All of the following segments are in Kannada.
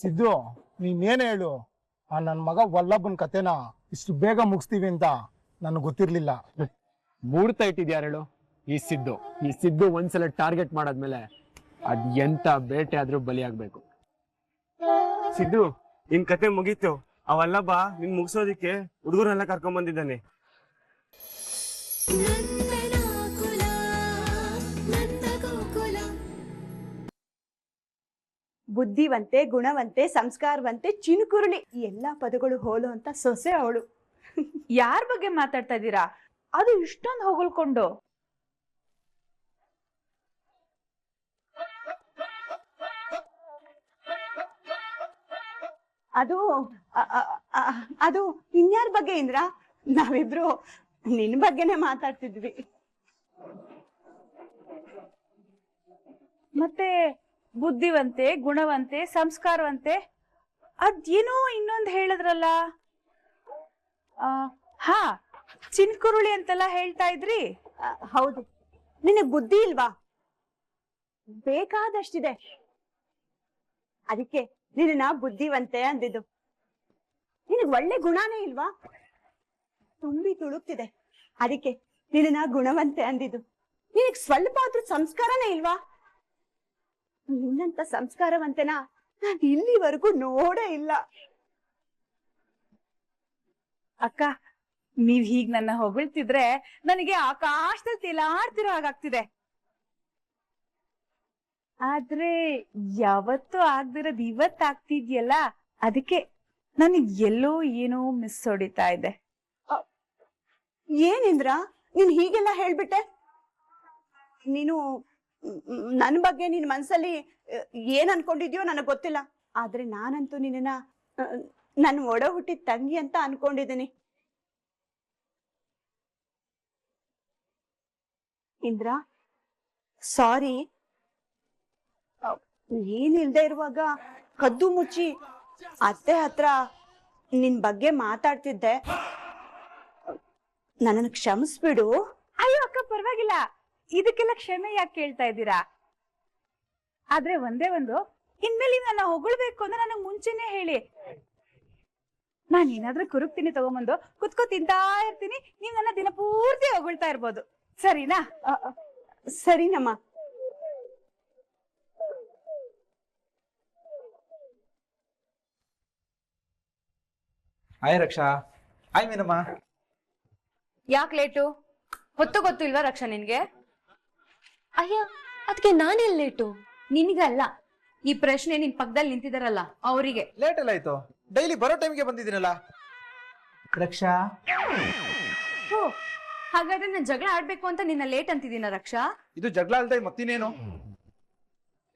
ಸಿದ್ದು ನೀನೇನು ಹೇಳು? ಆ ನನ್ನ ಮಗ ವಲ್ಲಭನ್ ಕತೆನ ಇಷ್ಟು ಬೇಗ ಮುಗಿಸ್ತೀವಿ ಅಂತ ನನಗೆ ಗೊತ್ತಿರಲಿಲ್ಲ. ಮೂಡ್ತಾ ಇಟ್ಟಿದ್ಯಾರು ಹೇಳು ಈ ಸಿದ್ದು. ಈ ಸಿದ್ದು ಒಂದ್ಸಲ ಟಾರ್ಗೆಟ್ ಮಾಡಾದ್ಮೇಲೆ ಅದ್ ಎಂತ ಬೇಟೆ ಆದ್ರೂ ಬಲಿಯಾಗ್ಬೇಕು ಸಿದ್ದು ನಿನ್ ಕತೆ ಮುಗೀತು. ಅವಲ್ಲಬ್ಬ ನಿನ್ ಮುಗಿಸೋದಿಕ್ಕೆ ಹುಡುಗರೆಲ್ಲ ಕರ್ಕೊಂಡ್ ಬಂದಿದ್ದಾನೆ ಬುದ್ಧಿವಂತೆ ಗುಣವಂತೆ ಸಂಸ್ಕಾರವಂತೆ ಚಿನುಕುರುಳಿ ಈ ಎಲ್ಲಾ ಪದಗಳು ಹೋಲು ಅಂತ ಸೊಸೆ ಅವಳು. ಯಾರ ಬಗ್ಗೆ ಮಾತಾಡ್ತಾ ಇದ್ದೀರಾ? ಅದು ಇಷ್ಟೊಂದು ಹೊಗಳ್ಕೊಂಡು. ಅದು ಅದು ಇನ್ಯಾರ ಬಗ್ಗೆ ಇಂದ್ರ? ನಾವಿಬ್ರು ನಿನ್ ಬಗ್ಗೆನೆ ಮಾತಾಡ್ತಿದ್ವಿ. ಮತ್ತೆ ಬುದ್ಧಿವಂತೆ, ಗುಣವಂತೆ, ಸಂಸ್ಕಾರವಂತೆ, ಅದೇನೋ ಇನ್ನೊಂದು ಹೇಳಿದ್ರಲ್ಲ? ಹಾ, ಚಿನ್ಕುರುಳಿ ಅಂತೆಲ್ಲ ಹೇಳ್ತಾ ಇದ್ರಿ? ಹೌದು. ನಿನಗ್ ಬುದ್ಧಿ ಇಲ್ವಾ? ಬೇಕಾದಷ್ಟಿದೆ. ಅದಕ್ಕೆ ನಿನ್ನ ಬುದ್ಧಿವಂತೆ ಅಂದಿದ್ದು. ನಿನಗ್ ಒಳ್ಳೆ ಗುಣನೇ ಇಲ್ವಾ? ತುಂಬಿ ತುಳುಕ್ತಿದೆ. ಅದಕ್ಕೆ ನಿನ್ನ ಗುಣವಂತೆ ಅಂದಿದ್ದು. ನಿನಗ್ ಸ್ವಲ್ಪ ಆದ್ರೂ ಸಂಸ್ಕಾರನೇ ಇಲ್ವಾ? ನಿನ್ನಂತ ಸಂಸ್ಕಾರವಂತನ ನಾನ್ ಇಲ್ಲಿವರೆಗೂ ನೋಡೇ ಇಲ್ಲ. ಅಕ್ಕ ನೀವ್ ಹೀಗ್ ನನ್ನ ಹೊಗಳ್ತಿದ್ರೆ ನನಗೆ ಆಕಾಶದಲ್ಲಿ ತಿಲಾಡ್ತಿರೋ ಹಾಗಾಗ್ತಿದೆ. ಆದ್ರೆ ಯಾವತ್ತೂ ಆಗ್ದಿರೋದ್ ಇವತ್ ಆಗ್ತಿದ್ಯಲ್ಲ ಅದಕ್ಕೆ ನನಗ್ ಎಲ್ಲೋ ಏನೋ ಮಿಸ್ ಹೊಡಿತಾ ಇದೆ. ಏನಿಂದ್ರ? ನೀನ್ ಹೀಗೆಲ್ಲ ಹೇಳ್ಬಿಟ್ಟೆ? ನೀನು ನನ್ ಬಗ್ಗೆ ನಿನ್ ಮನ್ಸಲ್ಲಿ ಏನ್ ಅನ್ಕೊಂಡಿದ್ಯೋ ನನಗ್ ಗೊತ್ತಿಲ್ಲ. ಆದ್ರೆ ನಾನಂತೂ ನಿನ್ನ ನನ್ ಒಡ ಹುಟ್ಟಿದ ತಂಗಿ ಅಂತ ಅನ್ಕೊಂಡಿದ್ದೀನಿ ಇಂದ್ರ, ಸಾರಿ. ಏನಿಲ್ದೆ ಇರುವಾಗ ಕದ್ದು ಮುಚ್ಚಿ ಅತ್ತೆ ಹತ್ರ ನಿನ್ ಬಗ್ಗೆ ಮಾತಾಡ್ತಿದ್ದೆ. ನನ್ನನ್ನು ಕ್ಷಮಿಸ್ಬಿಡು. ಅಯ್ಯೋ, ಅಕ್ಕ, ಪರವಾಗಿಲ್ಲ. ಇದಕ್ಕೆಲ್ಲ ಕ್ಷಮೆ ಯಾಕೆ ಕೇಳ್ತಾ ಇದ್ದೀರಾ? ಆದ್ರೆ ಒಂದೇ ಒಂದು ಇನ್ಮೇಲೆ ನಾನು ನನ್ನ ಹೊಗಳ್ಬೇಕು ಅಂದ್ರೆ ನನಗ್ ಮುಂಚೆನೆ ಹೇಳಿ. ನಾನು ಏನಾದ್ರೂ ಕುರುಕ್ತೀನಿ ತಗೊಂಬಂದು ಕುತ್ಕೋ ತಿಂತಾ ಇರ್ತೀನಿ ನೀವ್ ನನ್ನ ದಿನ ಪೂರ್ತಿ ಹೊಗಳ್ತಾ ಇರ್ಬೋದು. ಸರಿನಾ? ಸರಿನಮ್ಮ. ಹಾಯ್ ರಕ್ಷಾ. ಆಯ್ ಮೀನಮ್ಮ. ಯಾಕೆ ಲೇಟು? ಹೊತ್ತು ಗೊತ್ತು ಇಲ್ವಾ ರಕ್ಷಾ ನಿನ್ಗೆ? ಅಯ್ಯ ಅದಕ್ಕೆ ನಾನೇ ಲೇಟು? ನಿನ್ಗಲ್ಲ. ಈ ಪ್ರಶ್ನೆ ನಿನ್ ಪಕ್ಕದಲ್ಲಿ ನಿಂತಿದಾರಲ್ಲ ಅವರಿಗೆ. ಲೇಟ್ ಎಲ್ಲ ಆಯ್ತು. ಡೈಲಿ ಬರೋ ಟೈಮ್ಗೆ ಬಂದಿದ್ದೀನಲ್ಲ. ರಕ್ಷಾ. ಹೋ ಹಾಗಾದ್ರೆ ನಾನು ಜಗಳ ಆಡ್ಬೇಕು ಅಂತ ನಿನ್ನ ಲೇಟ್ ಅಂತಿದ್ದೀನ ರಕ್ಷಾ? ಇದು ಜಗಳ ಅಲ್ದೆ ಮತ್ತಿನೇನು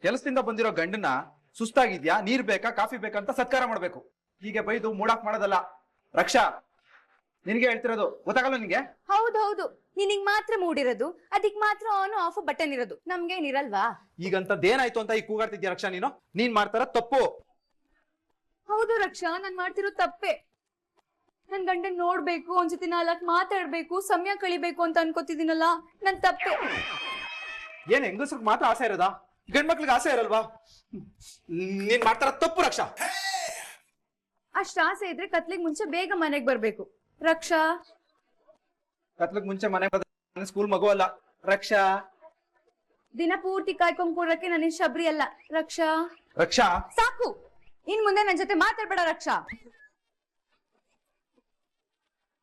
ಕೆಲಸದಿಂದ ಬಂದಿರೋ ಗಂಡನ ಸುಸ್ತಾಗಿದ್ಯಾ? ನೀರ್ ಬೇಕಾ ಕಾಫಿ ಬೇಕಾ ಅಂತ ಸತ್ಕಾರ ಮಾಡ್ಬೇಕು. ಹೀಗೆ ಬೈದು ಮೂಡಾಕ್ ಮಾಡೋದಲ್ಲ. ರಕ್ಷಾ ನಿನಗೆ ಹೇಳ್ತಿರೋದು ಗೊತ್ತಾಗಲ್ಲ ನಿನ್ಗೆ? ಹೌದೌದು ನಿನಗ್ ಮಾತ್ರ ಮೂಡಿರೋದು ಅದಕ್ ಮಾತ್ರ ಆನ್ ಆಫ್ ಬಟನ್ ಇರೋದು. ನಮ್ಗೇನಿರಲ್ವಾ ಈಗಂತದ್ದೇನಾಯ್ತು ಅಂತ ಈಗ ಕೂಗಾಡ್ತಿದ್ಯಾ ರಕ್ಷಾ ನೀನು? ನೀನ್ ಮಾಡ್ತಾರ ತಪ್ಪು. ಹೌದು ರಕ್ಷಾ ನಾನ್ ಮಾಡ್ತಿರೋ ತಪ್ಪೆ. ನನ್ ಗಂಡನ್ ನೋಡ್ಬೇಕು ಒಂದ್ಸತಿ ನಾಲ್ಕ್ ಮಾತಾಡ್ಬೇಕು ಸಮಯ ಕಳಿಬೇಕು ಅಂತ ಅನ್ಕೋತಿದ್ದೀನಲ್ಲ ನನ್ ತಪ್ಪೆ. ಏನ್ ಹೆಂಗಸ್ರಿಗೆ ಮಾತ್ರ ಆಸೆ ಇರೋದಾ? ಗಂಡ್ ಮಕ್ಳಿಗೆ ಆಸೆ ಇರಲ್ವಾ? ನೀನ್ ಮಾಡ್ತಾರ ತಪ್ಪು ರಕ್ಷಾ. ಅಷ್ಟ್ ಆಸೆ ಇದ್ರೆ ಕತ್ಲಿಗ್ ಮುಂಚೆ ಬೇಗ ಮನೆಗ್ ಬರ್ಬೇಕು. ರಕ್ಷಾ ಕತ್ಲಕ್ ಮುಂಚೆ ಮನೆ ಸ್ಕೂಲ್ ಮಗು ಅಲ್ಲ. ರಕ್ಷಾ. ದಿನ ಪೂರ್ತಿ ಕಾಯ್ಕೊಂಡ್ ಕೂಡಕ್ಕೆ ನನ್ನ ಶಬರಿ ಅಲ್ಲ. ರಕ್ಷಾ. ರಕ್ಷಾ. ಸಾಕು. ಇನ್ ಮುಂದೆ ನನ್ ಜೊತೆ ಮಾತಾಡ್ಬೇಡ ರಕ್ಷಾ.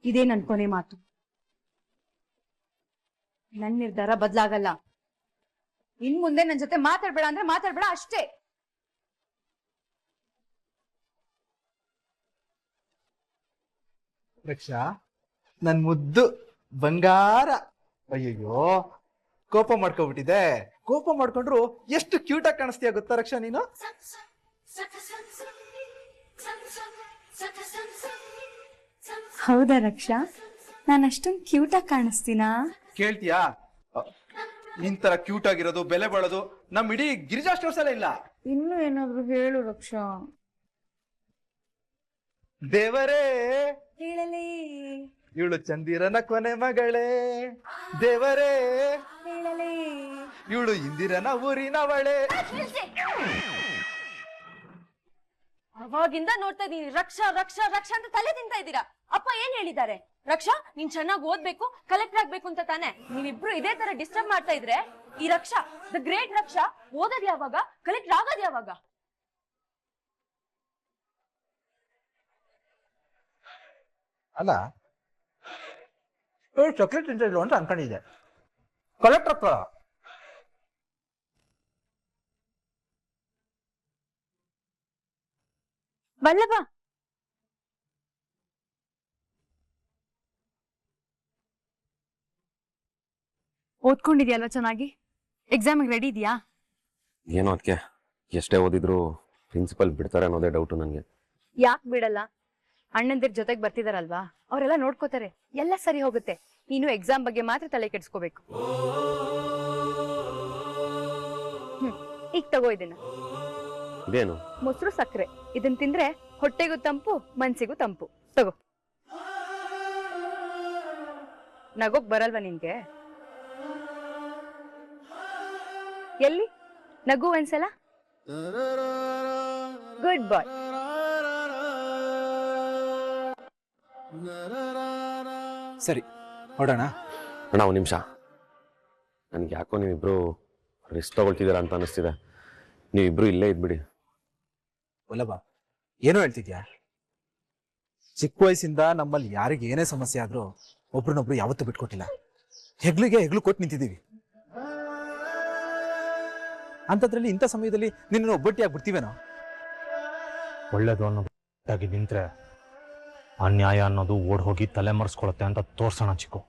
ಇದೇ ನನ್ ಕೊನೆ ಮಾತು. ನನ್ ನಿರ್ಧಾರ ಬದ್ಲಾಗಲ್ಲ. ಇನ್ ಮುಂದೆ ನನ್ ಜೊತೆ ಮಾತಾಡ್ಬೇಡ ಅಂದ್ರೆ ಮಾತಾಡ್ಬೇಡ ಅಷ್ಟೇ. ರಕ್ಷಾ ನನ್ ಮುದ್ದು ಬಂಗಾರ. ಅಯ್ಯಯ್ಯೋ ಕೋಪ ಮಾಡ್ಕೊಬಿಟ್ಟಿದೆ. ಕೋಪ ಮಾಡ್ಕೊಂಡ್ರು ಎಷ್ಟು ಕ್ಯೂಟ್ ಆಗಿ ಕಾಣಿಸ್ತೀಯ ಗೊತ್ತಾ ರಕ್ಷಾ ನೀನು? ಹೌದಾ ರಕ್ಷಾ? ನಾನು ಅಷ್ಟೊಂದು ಕ್ಯೂಟ್ ಆಗಿ ಕಾಣಿಸ್ತೀನಾ? ಕೇಳ್ತೀಯಾ? ಅ, ನಿನ್ ತರ ಕ್ಯೂಟ್ ಆಗಿರೋದು ಬೆಲೆ ಬಾಳೋದು ನಮ್ ಇಡೀ ಗಿರಿಜಾ ಸ್ಟೋರ್ಸ್ ಎಲ್ಲ ಇಲ್ಲ. ಇನ್ನು ಏನಾದ್ರು ಹೇಳು ರಕ್ಷಾ. ದೇವರೇ ಇವಳು ಚಂದಿರನ ಕೊನೆ ಮಗಳೇ ದೇವರೇ. ಇವಳು ಇಂದಿರನ ಊರಿನವಳೆ. ಅವಾಗಿಂದ ನೋಡ್ತಾ ಇದೀನಿ ರಕ್ಷಾ ರಕ್ಷಾ ರಕ್ಷಾ ಅಂತ ತಲೆ ತಿಂತಾ ಇದ್ದೀರಾ? ಅಪ್ಪ ಏನ್ ಹೇಳಿದ್ದಾರೆ? ರಕ್ಷಾ ನೀನ್ ಚೆನ್ನಾಗಿ ಓದ್ಬೇಕು ಕಲೆಕ್ಟರ್ ಆಗ್ಬೇಕು ಅಂತ ತಾನೆ? ನೀವಿಬ್ರು ಇದೇ ತರ ಡಿಸ್ಟರ್ಬ್ ಮಾಡ್ತಾ ಇದ್ರೆ ಈ ರಕ್ಷಾ ದ ಗ್ರೇಟ್ ರಕ್ಷಾ ಓದೋದ್ ಯಾವಾಗ? ಕಲೆಕ್ಟರ್ ಆಗೋದ್ ಯಾವಾಗ? ಅಲ್ಲ ಚಾಕ್ಲೇಟ್ ತಿಂತಿದ್ರು ಅಂತ ಅನ್ಕೊಂಡಿದ್ದೆ ಕಲೆಕ್ಟರ್ ಹತ್ರ ವಲ್ಲಭ ಓದ್ಕೊಂಡಿದ್ಯಲ್ವಾ ಚೆನ್ನಾಗಿ? ಎಕ್ಸಾಮಿಗೆ ರೆಡಿ ಇದೆಯಾ? ಏನೋ ಅದಕ್ಕೆ. ಎಷ್ಟೇ ಓದಿದ್ರು ಪ್ರಿನ್ಸಿಪಲ್ ಬಿಡ್ತಾರೆ ಅನ್ನೋದೇ ಡೌಟು ನನಗೆ ಯಾಕೆ ಬಿಡಲ್ಲ? ಅಣ್ಣಂದಿರ್ ಜೊತೆಗೆ ಬರ್ತಿದಾರಲ್ವಾ? ಅವರೆಲ್ಲ ನೋಡ್ಕೋತಾರೆ. ಎಲ್ಲ ಸರಿ ಹೋಗುತ್ತೆ. ನೀನು ಎಕ್ಸಾಮ್ ಬಗ್ಗೆ ಮಾತ್ರ ತಲೆ ಕೆಡಿಸ್ಕೋಬೇಕು. ಹ್ಮ್ ಈಗ ತಗೋ ಇದನ್ನ. ಇದೇನು? ಮೊಸರು ಸಕ್ಕರೆ. ಇದನ್ ತಿಂದ್ರೆ ಹೊಟ್ಟೆಗೂ ತಂಪು ಮನ್ಸಿಗೂ ತಂಪು. ತಗೋ. ನಗೋಕ್ ಬರಲ್ವಾ ನಿನ್ಗೆ? ಎಲ್ಲಿ? ನಗು ಒಂದ್ಸಲ? ಗುಡ್ ಬಾಯ್ ಸರಿ ಹೊಡೋಣ? ಅಣ್ಣ ಒಂದು ನಿಮಿಷ. ನನಗೆ ಯಾಕೋ ನೀವಿಬ್ರು ರಿಸ್ಕ್ ತಗೊಳ್ತಿದ್ದೀರಾ ಅಂತ ಅನಿಸ್ತಿದೆ ನೀವಿಬ್ರು ಇಲ್ಲೇ ಇದ್ಬಿಡಿ. ವಲ್ಲಭ ಏನೋ ಹೇಳ್ತಿದ್ಯಾ? ಚಿಕ್ಕ ವಯಸ್ಸಿಂದ ನಮ್ಮಲ್ಲಿ ಯಾರಿಗೆ ಏನೇ ಸಮಸ್ಯೆ ಆದ್ರೂ ಒಬ್ರನ್ನೊಬ್ರು ಯಾವತ್ತೂ ಬಿಟ್ಕೊಟ್ಟಿಲ್ಲ. ಹೆಗ್ಲಿಗೆ ಹೆಗ್ಲು ಕೊಟ್ಟು ನಿಂತಿದ್ದೀವಿ. ಅಂಥದ್ರಲ್ಲಿ ಇಂಥ ಸಮಯದಲ್ಲಿ ನಿನ್ನ ಒಬ್ಬಟ್ಟಿಯಾಗಿ ಬಿಡ್ತೀವೇನೋ ಒಳ್ಳೇದು ಅನ್ನೋದಾಗಿ ನಿಂತ್ರೆ ಅನ್ಯಾಯ ಅನ್ನೋದು ಓಡ್ ಹೋಗಿ ತಲೆ ಮರೆಸ್ಕೊಳತ್ತೆ ಅಂತ ತೋರ್ಸೋಣ ಚಿಕ್ಕು.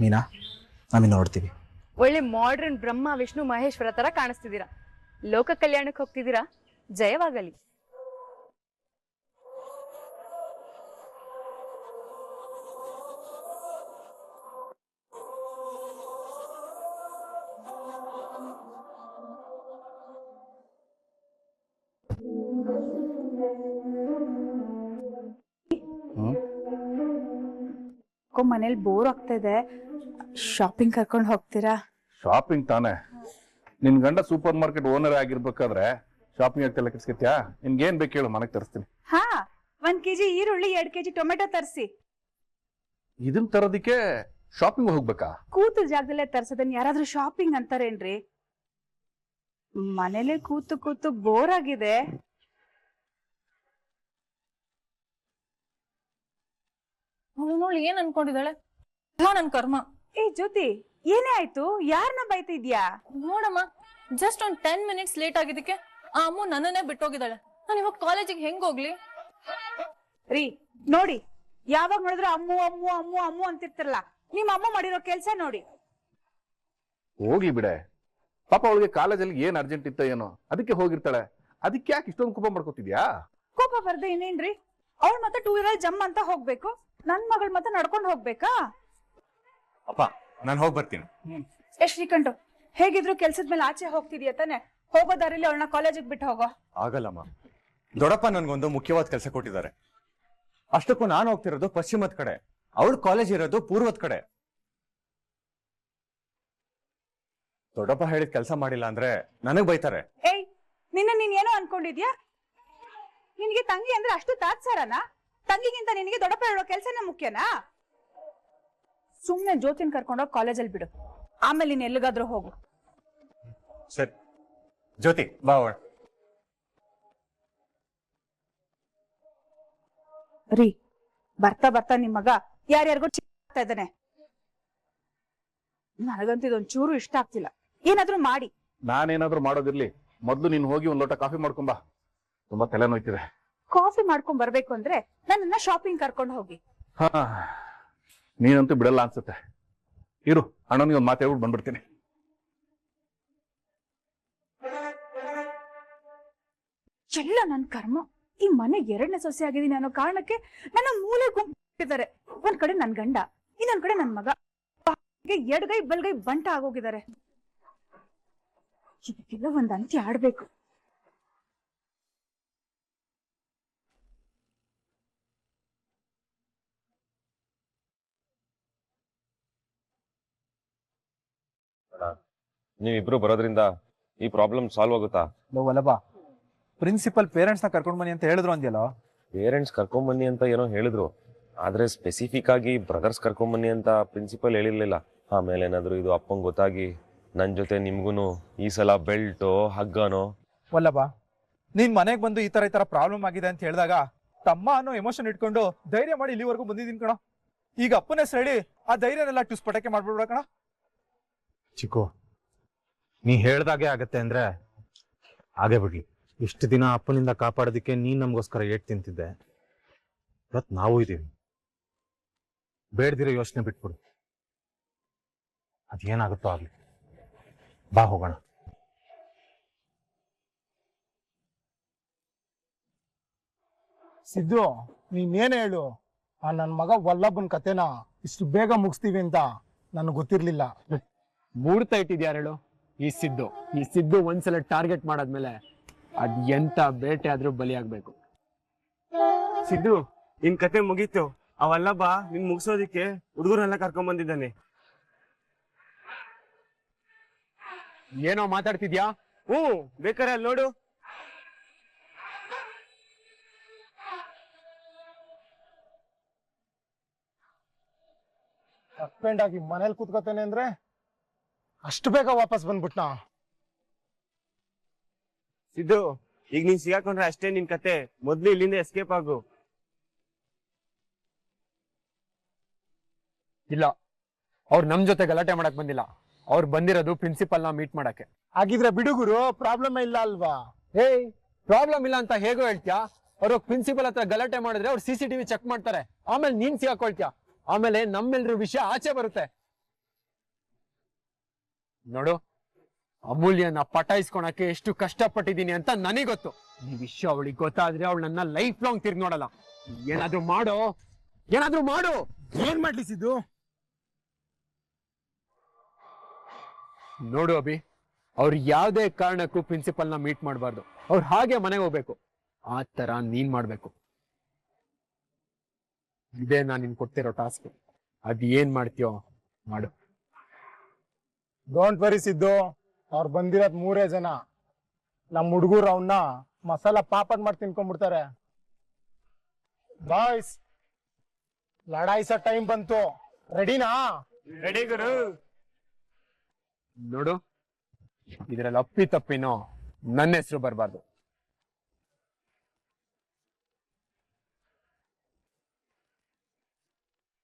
ಮೀನಾ ನಮಗೆ ನೋಡ್ತೀವಿ. ಒಳ್ಳೆ ಮಾಡ್ರನ್ ಬ್ರಹ್ಮ ವಿಷ್ಣು ಮಹೇಶ್ವರ ತರ ಕಾಣಿಸ್ತಿದ್ದೀರಾ? ಲೋಕ ಕಲ್ಯಾಣಕ್ಕೆ ಹೋಗ್ತಿದ್ದೀರಾ? ಜಯವಾಗಲಿ. ಮನೇಲಿ ಬೋರ್ ಆಗ್ತಾ ಇದೆ ಶಾಪಿಂಗ್ ಕರ್ಕೊಂಡು ಹೋಗ್ತೀರಾ? ಶಾಪಿಂಗ್ ತಾನೆ. ನಿನ್ ಗಂಡ ಸೂಪರ್ ಮಾರ್ಕೆಟ್ ಓನರ್ ಆಗಿರ್ಬೇಕಾದ್ರೆ ಶಾಪಿಂಗ್ ಆಗ್ತಿಲ್ಲ ನಿನ್ಗೆ ನಿನ್ಗೇನ್ ಬೇಕು ಹೇಳು ಮನೆಗೆ ತರಿಸ್ತೀನಿ. ಹಾ ಒಂದ್ ಕೆಜಿ ಈರುಳ್ಳಿ ಎರಡ್ ಕೆಜಿ ಟೊಮೆಟೊ ತರಿಸಿ. ಇದನ್ ತರೋದಿಕ್ಕೆ ಶಾಪಿಂಗ್ ಹೋಗ್ಬೇಕಾ? ಕೂತು ಜಾಗದಲ್ಲೇ ತರ್ಸದನ್ ಯಾರಾದ್ರೂ ಶಾಪಿಂಗ್ ಅಂತಾರೇನ್ರಿ? ಮನೇಲೆ ಕೂತು ಕೂತು ಬೋರ್ ಆಗಿದೆ. ನೋಡಿ ಏನ್ ಅನ್ಕೊಂಡಿದ್ದಾಳೆ? ಎಲ್ಲ ನನ್ ಕರ್ಮ. ಏ ಜ್ಯೋತಿ ಏನೇ ಆಯ್ತು? ಯಾರನ್ನ ಬೈತಿದ್ಯಾ ನೋಡಮ್ಮ ಜಸ್ಟ್ ಒಂದ್ ಟೆನ್ ಮಿನಿಟ್ಸ್ ಲೇಟ್ ಆಗಿದ್ದಕ್ಕೆ ಆ ಅಮ್ಮ ನನ್ನನ್ನೇ ಬಿಟ್ಟೋಗಿದ್ದಾಳೆ. ನಾನು ಇವಾಗ ಕಾಲೇಜಿಗೆ ಹೆಂಗ್ ಹೋಗ್ಲಿ? ರೀ ನೋಡಿ ಯಾವಾಗ ನೋಡಿದ್ರು ಅಮ್ಮು ಅಮ್ಮು ಅಮ್ಮು ಅಮ್ಮು ಅಂತಿರ್ತಿರಲ್ಲ ನಿಮ್ ಅಮ್ಮ ಮಾಡಿರೋ ಕೆಲ್ಸ ನೋಡಿ. ಹೋಗ್ಲಿ ಬಿಡೆ. ಪಾಪ ಅವಳಿಗೆ ಕಾಲೇಜಲ್ಲಿ ಏನ್ ಅರ್ಜೆಂಟ್ ಇತ್ತ ಏನೋ ಅದಕ್ಕೆ ಹೋಗಿರ್ತಾಳೆ. ಅದಕ್ಕೆ ಯಾಕೆ ಇಷ್ಟೊಂದು ಕೋಪ ಮಾಡ್ಕೋತಿದ್ಯಾ? ಕೋಪ ಬರ್ದೆ ಇನ್ನೇನ್ರಿ? ಅವಳು ಮತ್ತೆ ಟೂ ವೀಲರ್ ಜಮ್ ಅಂತ ಹೋಗ್ಬೇಕು. ನನ್ ಮಗಳ್ ಮತ್ತೆ ನಡ್ಕೊಂಡು ಹೋಗ್ಬೇಕಾ? ಅಪ್ಪ ನಾನು ಹೋಗಿ ಬರ್ತೀನಿ. ಏ ಶ್ರೀಕಂಠು ಹೇಗಿದ್ರು ಕೆಲ್ಸದ ಮೇಲೆ ಆಚೆ ಹೋಗ್ತಿದ್ಯಾ ತಾನೆ? ಹೋಗೋ ದಾರಿಲಿ ಅವಳನ್ನ ಕಾಲೇಜಿಗೆ ಬಿಟ್ಟು ಹೋಗೋ. ಆಗಲ್ಲಮ್ಮ ದೊಡ್ಡಪ್ಪ ನನ್ಗೊಂದು ಮುಖ್ಯವಾದ ಕೆಲಸ ಕೊಟ್ಟಿದ್ದಾರೆ. ಅಷ್ಟಕ್ಕೂ ನಾನು ಹೋಗ್ತಿರೋದು ಪಶ್ಚಿಮದ ಕಡೆ. ಅವಳು ಕಾಲೇಜ್ ಇರೋದು ಪೂರ್ವದ ಕಡೆ. ದೊಡ್ಡಪ್ಪ ಹೇಳಿದ ಕೆಲಸ ಮಾಡಿಲ್ಲ ಅಂದ್ರೆ ನನಗ್ ಬೈತಾರೆ. ಏಯ್ ನಿನ್ನ ನೀನ್ ಏನೋ ಅನ್ಕೊಂಡಿದ್ಯಾ? ನಿನ್ಗೆ ತಂಗಿ ಅಂದ್ರೆ ಅಷ್ಟು ತಾತ್ಸಾರನಾ? ತಂಗಿಗಿಂತ ನಿನಗೆ ದೊಡ್ಡಪ್ಪ ಹೇಳೋ ಕೆಲ್ಸನೇ ಮುಖ್ಯನಾ? ಸುಮ್ನೆ ಜ್ಯೋತಿನ್ ಕರ್ಕೊಂಡೋಗಿ ಕಾಲೇಜಲ್ಲಿ ಬಿಡು. ಆಮೇಲೆ ನೀನ್ ಎಲ್ಲಿಗಾದ್ರೂ ಹೋಗು. ಸರಿ. ಜ್ಯೋತಿ ಬಾ ಅವಳ ರೀ ಬರ್ತಾ ಬರ್ತಾ ನಿಮ್ ಮಗ ಯಾರ್ಯಾರಿಗೂ ಚಿಕ್ಕ ಇದ್ದಾನೆ. ನನಗಂತೂ ಇದೊಂದ್ ಚೂರು ಇಷ್ಟ ಆಗ್ತಿಲ್ಲ. ಏನಾದ್ರೂ ಮಾಡಿ. ನಾನೇನಾದ್ರೂ ಮಾಡೋದಿರ್ಲಿ. ಮೊದ್ಲು ನೀನ್ ಹೋಗಿ ಒಂದ್ ಲೋಟ ಕಾಫಿ ಮಾಡ್ಕೊಂಬಾ ತುಂಬಾ ತಲೆ ನೋಯ್ತಿದೆ ಕಾಫಿ ಮಾಡ್ಕೊಂಡ್ ಬರ್ಬೇಕು ಅಂದ್ರೆ ನನ್ನ ಶಾಪಿಂಗ್ ಕರ್ಕೊಂಡು ಹೋಗಿ. ಹಾ ನೀನಂತೂ ಬಿಡಲ್ಲ ಅನ್ಸುತ್ತೆ. ಇರು ಅಣ್ಣನಿಗೆ ಒಂದು ಮಾತಾಡ್ಬಿಟ್ಟು ಬಂದ್ಬಿಡ್ತೀನಿ. ಎಲ್ಲ ನನ್ ಕರ್ಮ. ಈ ಮನೆ ಎರಡನೇ ಸೊಸೆ ಆಗಿದ್ದೀನಿ ಅನ್ನೋ ಕಾರಣಕ್ಕೆ ನನ್ನ ಮೂಲೆ ಗುಂಪಿದ್ದಾರೆ ಒಂದ್ ಕಡೆ ನನ್ ಗಂಡ ಇನ್ನೊಂದ್ ಕಡೆ ನನ್ ಮಗ. ಎಡಗೈ ಬಲ್ಗೈ ಬಂಟ ಆಗೋಗಿದ್ದಾರೆ. ಇದಕ್ಕೆಲ್ಲ ಒಂದ್ ಅಂತ್ಯ ಆಡ್ಬೇಕು. ನೀವಿಬ್ರು ಬರೋದ್ರಿಂದ ಈ ಪ್ರಾಬ್ಲಮ್ ಸಾಲ್ವ್ ಆಗುತ್ತಾ? ಲೋ ವಲ್ಲಭ ಪ್ರಿನ್ಸಿಪಲ್ ಪೇರೆಂಟ್ಸ್ನ ಕರ್ಕೊಂಡು ಬನ್ನಿ ಅಂತ ಹೇಳಿದ್ರು ಅಂದ್ಯಲ್ಲ? ಪೇರೆಂಟ್ಸ್ ಕರ್ಕೊಂಬನ್ನಿ ಅಂತ ಏನೋ ಹೇಳಿದ್ರು. ಆದ್ರೆ ಸ್ಪೆಸಿಫಿಕ್ ಆಗಿ ಬ್ರದರ್ಸ್ ಕರ್ಕೊಂಬನ್ನಿ ಅಂತ ಪ್ರಿನ್ಸಿಪಲ್ ಹೇಳಿರ್ಲಿಲ್ಲ. ಆಮೇಲೆ ಏನಾದ್ರು ಇದು ಅಪ್ಪಂಗೆ ಗೊತ್ತಾಗಿ ನನ್ನ ಜೊತೆ ನಿಮ್ಗೂ ಈ ಸಲ ಬೆಲ್ಟೋ ಹಗ್ಗನೋ? ವಲ್ಲಭ ನಿನ್ ಮನೆಗೆ ಬಂದು ಈ ತರ ಈ ತರ ಪ್ರಾಬ್ಲಮ್ ಆಗಿದೆ ಅಂತ ಹೇಳಿದಾಗ ತಮ್ಮ ಅನ್ನೋ ಎಮೋಷನ್ ಇಟ್ಕೊಂಡು ಧೈರ್ಯ ಮಾಡಿ ಇಲ್ಲಿವರೆಗೂ ಬಂದಿದ್ದೀನಿ ಕಣ. ಈಗ ಅಪ್ಪನ ಹೆಸರು ಹೇಳಿ ಆ ಧೈರ್ಯನೆಲ್ಲ ಟ್ಯೂಸ್ ಪಟಕ್ಕೆ ಮಾಡ್ಬಿಡ್ಬೇಡ ಕಣ. ಚಿಕ್ಕು ನೀ ಹೇಳ್ದಾಗೆ ಆಗತ್ತೆ ಅಂದ್ರೆ ಹಾಗೆ ಬಿಡ್ಲಿ ಇಷ್ಟು ದಿನ ಅಪ್ಪನಿಂದ ಕಾಪಾಡೋದಕ್ಕೆ ನೀನ್ ನಮಗೋಸ್ಕರ ಏಟ್ ತಿಂತಿದ್ದೆ. ಇವತ್ತು ನಾವು ಇದೀವಿ. ಬೇಡ್ದಿರೋ ಯೋಚನೆ ಬಿಟ್ಬಿಡು. ಅದೇನಾಗುತ್ತೋ ಆಗ್ಲಿ. ಬಾ ಹೋಗೋಣ. ಸಿದ್ದು ನೀನೇನು ಹೇಳು? ಆ ನನ್ನ ಮಗ ವಲ್ಲಭನ್ ಕತೆನ ಇಷ್ಟು ಬೇಗ ಮುಗಿಸ್ತೀವಿ ಅಂತ ನನಗೆ ಗೊತ್ತಿರ್ಲಿಲ್ಲ. ಮೂಡ್ತಾ ಇಟ್ಟಿದ್ಯಾರು ಹೇಳು? ಈ ಸಿದ್ದು ಈ ಸಿದ್ದು ಒಂದ್ಸಲ ಟಾರ್ಗೆಟ್ ಮಾಡಾದ್ಮೇಲೆ ಅದ್ ಎಂತ ಬೇಟೆ ಆದ್ರೂ ಬಲಿಯಾಗ್ಬೇಕು ಸಿದ್ದು ನಿನ್ ಕತೆ ಮುಗೀತು. ಅವಲ್ಲಬ್ಬ ನಿನ್ ಮುಗಿಸೋದಿಕ್ಕೆ ಹುಡುಗರೆಲ್ಲ ಕರ್ಕೊಂಡ್ ಬಂದಿದ್ದಾನೆ ಏನೋ ಮಾತಾಡ್ತಿದ್ಯಾ? ಹ್ಞೂ ಬೇಕಾರೆ ಅಲ್ಲಿ ನೋಡು. ಸಸ್ಪೆಂಡ್ ಆಗಿ ಮನೇಲಿ ಕೂತ್ಕೋತೇನೆ ಅಂದ್ರೆ? ಅಷ್ಟು ಬೇಗ ವಾಪಸ್ ಬಂದ್ಬಿಟ್ನ? ಸಿದ್ದು ಈಗ ನೀನ್ ಸಿಗಾಕೊಂಡ್ರೆ ಅಷ್ಟೇ ನಿನ್ ಕತೆ. ಮೊದ್ಲು ಇಲ್ಲಿಂದ ಎಸ್ಕೇಪ್ ಆಗು. ಇಲ್ಲ. ಅವ್ರು ನಮ್ ಜೊತೆ ಗಲಾಟೆ ಮಾಡಕ್ ಬಂದಿಲ್ಲ. ಅವ್ರು ಬಂದಿರೋದು ಪ್ರಿನ್ಸಿಪಲ್ನ ಮೀಟ್ ಮಾಡಕ್ಕೆ. ಹಾಗಿದ್ರೆ ಬಿಡುಗುರು ಪ್ರಾಬ್ಲಮ್ ಇಲ್ಲ ಅಲ್ವಾ? ಏಯ್ ಪ್ರಾಬ್ಲಮ್ ಇಲ್ಲ ಅಂತ ಹೇಗೋ ಹೇಳ್ತ್ಯಾ? ಅವ್ರು ಪ್ರಿನ್ಸಿಪಲ್ ಹತ್ರ ಗಲಾಟೆ ಮಾಡಿದ್ರೆ ಅವ್ರು ಸಿ ಸಿ ಟಿವಿ ಚೆಕ್ ಮಾಡ್ತಾರೆ. ಆಮೇಲೆ ನೀನ್ ಸಿಗಾಕೊಳ್ತ್ಯಾ? ಆಮೇಲೆ ನಮ್ಮೆಲ್ರ ವಿಷಯ ಆಚೆ ಬರುತ್ತೆ. ನೋಡು ಅಮೂಲ್ಯನ ಪಟಾಯಿಸ್ಕೊಳಕ್ಕೆ ಎಷ್ಟು ಕಷ್ಟಪಟ್ಟಿದ್ದೀನಿ ಅಂತ ನನಗೆ ಗೊತ್ತು. ಈ ವಿಷಯ ಅವಳಿಗೆ ಗೊತ್ತಾದ್ರೆ ಅವಳು ನನ್ನ ಲೈಫ್ ಲಾಂಗ್ ತಿರ್ಗಿ ನೋಡಲ್ಲ. ಏನಾದ್ರೂ ಮಾಡು ಏನಾದ್ರೂ ಮಾಡು. ಏನ್ ಮಾಡ್ಲಿಸಿದ್ದು ನೋಡು ಅಭಿ ಅವ್ರು ಯಾವುದೇ ಕಾರಣಕ್ಕೂ ಪ್ರಿನ್ಸಿಪಲ್ನ ನ ಮೀಟ್ ಮಾಡಬಾರ್ದು. ಅವ್ರು ಹಾಗೆ ಮನೆಗೆ ಹೋಗ್ಬೇಕು. ಆ ತರ ನೀನ್ ಮಾಡ್ಬೇಕು. ಇದೇ ನಾನು ನಿನ್ ಕೊಡ್ತಿರೋ ಟಾಸ್ಕ್ ಅದ್ ಏನ್ ಮಾಡ್ತೀಯೋ ಮಾಡು. ಡೋಂಟ್ ವರಿ ಸಿದ್ದು ಅವ್ರು ಬಂದಿರೋದ್ ಮೂರೇ ಜನ. ನಮ್ಮ ಹುಡುಗರು ಅವನ್ನ ಮಸಾಲ ಪಾಪಡ್ ಮಾಡಿ ತಿನ್ಕೊಂಡ್ಬಿಡ್ತಾರೆ. ಬಾಯ್ಸ್ ಲಡಾಯಿಸ ಟೈಮ್ ಬಂತು. ರೆಡಿನಾ ರೆಡಿ ಗುರು. ನೋಡು ಇದ್ರಲ್ಲಿ ಅಪ್ಪಿ ತಪ್ಪಿನೋ ನನ್ನ ಹೆಸರು ಬರಬಾರ್ದು.